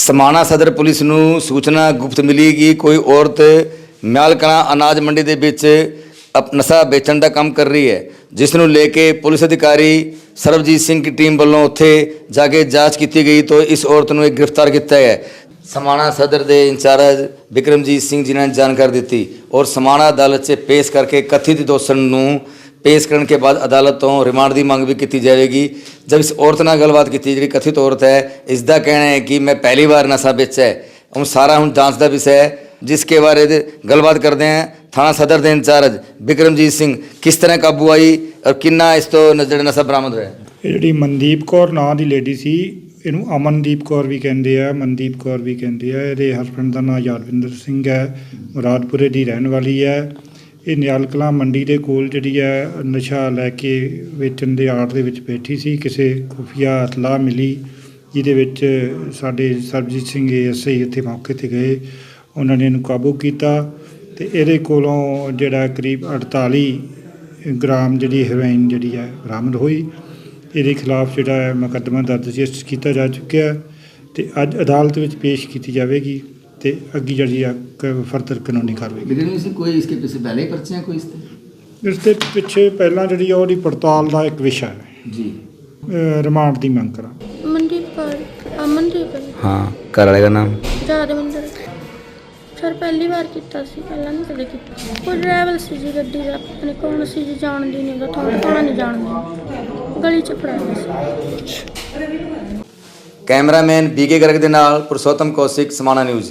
ਸਮਾਣਾ ਸਦਰ ਪੁਲਿਸ ਨੂੰ ਸੂਚਨਾ ਗੁਪਤ ਮਿਲੀ ਕਿ ਕੋਈ ਔਰਤ ਮਿਆਲਕਣਾ ਅਨਾਜ ਮੰਡੀ ਦੇ ਵਿੱਚ ਅਪ- ਨਸ਼ਾ ਵੇਚਣ ਦਾ ਕੰਮ ਕਰ ਰਹੀ ਹੈ, ਜਿਸ ਨੂੰ ਲੈ ਕੇ ਪੁਲਿਸ ਅਧਿਕਾਰੀ ਸਰਬਜੀਤ ਸਿੰਘ ਦੀ ਟੀਮ ਵੱਲੋਂ ਉੱਥੇ ਜਾ ਕੇ ਜਾਂਚ ਕੀਤੀ ਗਈ, ਤੋਂ ਇਸ ਔਰਤ ਨੂੰ ਇੱਕ ਗ੍ਰਿਫਤਾਰ ਕੀਤਾ ਹੈ। ਸਮਾਣਾ ਸਦਰ ਦੇ ਇੰਚਾਰਜ ਵਿਕਰਮਜੀਤ ਸਿੰਘ ਜੀ ਨੇ ਜਾਣਕਾਰੀ ਦਿੱਤੀ ਔਰ ਸਮਾਣਾ ਅਦਾਲਤ 'ਚ ਪੇਸ਼ ਕਰਕੇ ਕਥਿਤ ਦੋਸ਼ਣ ਨੂੰ ਪੇਸ਼ ਕਰਨ ਕੇ ਬਾਅਦ ਅਦਾਲਤ ਤੋਂ ਰਿਮਾਂਡ ਦੀ ਮੰਗ ਵੀ ਕੀਤੀ ਜਾਵੇਗੀ। ਜਦ ਇਸ ਔਰਤ ਨਾਲ ਗੱਲਬਾਤ ਕੀਤੀ, ਜਿਹੜੀ ਕਥਿਤ ਔਰਤ ਹੈ ਇਸ ਦਾ ਕਹਿਣਾ ਹੈ ਕਿ ਮੈਂ ਪਹਿਲੀ ਵਾਰ ਨਸ਼ਾ ਵੇਚਿਆ ਹੈ। ਹੁਣ ਸਾਰਾ ਹੁਣ ਜਾਂਚ ਦਾ ਵਿਸ਼ਾ ਹੈ, ਜਿਸ ਕੇ ਬਾਰੇ ਗੱਲਬਾਤ ਕਰਦੇ ਹਾਂ। ਥਾਣਾ ਸਦਰ ਦੇ ਇੰਚਾਰਜ ਵਿਕਰਮਜੀਤ ਸਿੰਘ, ਕਿਸ ਤਰ੍ਹਾਂ ਕਾਬੂ ਆਈ ਔਰ ਕਿੰਨਾ ਇਸ ਤੋਂ ਜਿਹੜਾ ਨਸ਼ਾ ਬਰਾਮਦ ਹੋਇਆ? ਇਹ ਜਿਹੜੀ ਮਨਦੀਪ ਕੌਰ ਨਾਂ ਦੀ ਲੇਡੀ ਸੀ ਇਹਨੂੰ ਅਮਨਦੀਪ ਕੌਰ ਵੀ ਕਹਿੰਦੇ ਆ, ਮਨਦੀਪ ਕੌਰ ਵੀ ਕਹਿੰਦੇ ਆ, ਇਹਦੇ ਹਸਬੰਡ ਦਾ ਨਾਂ ਯਾਦਵਿੰਦਰ ਸਿੰਘ ਹੈ ਮੁਰਾਦਪੁਰੇ ਦੀ ਰਹਿਣ ਵਾਲੀ ਹੈ। ਇਹ ਨਿਆਲ ਕਲਾਂ ਮੰਡੀ ਦੇ ਕੋਲ ਜਿਹੜੀ ਹੈ, ਨਸ਼ਾ ਲੈ ਕੇ ਵੇਚਣ ਦੇ ਆੜ ਦੇ ਵਿੱਚ ਬੈਠੀ ਸੀ, ਕਿਸੇ ਖੁਫੀਆ ਇਤਲਾਹ ਮਿਲੀ, ਜਿਹਦੇ ਵਿੱਚ ਸਾਡੇ ਸਰਬਜੀਤ ਸਿੰਘ ਐਸਆਈ ਇੱਥੇ ਮੌਕੇ ਤੇ ਗਏ, ਉਹਨਾਂ ਨੇ ਇਹਨੂੰ ਕਾਬੂ ਕੀਤਾ ਤੇ ਇਹਦੇ ਕੋਲੋਂ ਜਿਹੜਾ ਕਰੀਬ 48 ਗ੍ਰਾਮ ਜਿਹੜੀ ਹੈਰੋਇਨ ਜਿਹੜੀ ਹੈ, ਬਰਾਮਦ ਹੋਈ। ਇਹਦੇ ਖਿਲਾਫ ਜਿਹੜਾ ਹੈ ਮੁਕੱਦਮਾ ਦਰਜ ਰਜਿਸਟਰ ਕੀਤਾ ਜਾ ਚੁੱਕਿਆ ਤੇ ਅੱਜ ਅਦਾਲਤ ਵਿੱਚ ਪੇਸ਼ ਕੀਤੀ ਜਾਵੇਗੀ ਤੇ ਅੱਗੇ ਜਿਹੜੀ ਆ ਫਰਦਰ ਕਾਨੂੰਨੀ ਕਾਰਵਾਈ ਲੇਕਿਨ ਇਸ ਕੋਈ ਇਸਕੇ ਪਿੱਛੇ ਪਹਿਲੇ ਪਰਚੇ ਹੈ ਕੋਈ ਇਸ ਤੇ? ਇਸ ਤੇ ਪਿੱਛੇ ਪਹਿਲਾਂ ਜਿਹੜੀ ਆ ਉਹਦੀ ਪੜਤਾਲ ਦਾ ਇੱਕ ਵਿਸ਼ਾ ਹੈ। ਜੀ। ਰਿਮਾਂਡ ਦੀ ਮੰਗ ਕਰਾਂ। ਅਮਨਦੀਪ ਕੌਰ ਅਮਨਦੀਪ ਹਾਂ ਘਰ ਵਾਲੇ ਦਾ ਨਾਮ? ਜਾਦਵਿੰਦਰ ਸਰ ਪਹਿਲੀ ਵਾਰ ਕੀਤਾ ਸੀ ਪਹਿਲਾਂ ਨਹੀਂ ਕਦੇ ਕੀਤਾ। ਕੋਈ ਡਰਾਈਵਰ ਸੀ ਜੀ ਗੱਡੀ ਦਾ ਆਪਣੇ ਕੋਲ ਸੀ ਜੀ ਜਾਣਦੀ ਨਹੀਂ ਗਾ ਥੋੜਾ ਥੋੜਾ ਨਹੀਂ ਜਾਣਦੀ। ਗਲੀ ਚ ਫੜਾਇਆ ਸੀ। ਕੈਮਰਾਮੈਨ ਬੀਕੇ ਗਰਗ ਦੇ ਨਾਲ ਪੁਰਸ਼ੋਤਮ ਕੌਸ਼ਿਕ ਸਮਾਣਾ ਨਿਊਜ਼।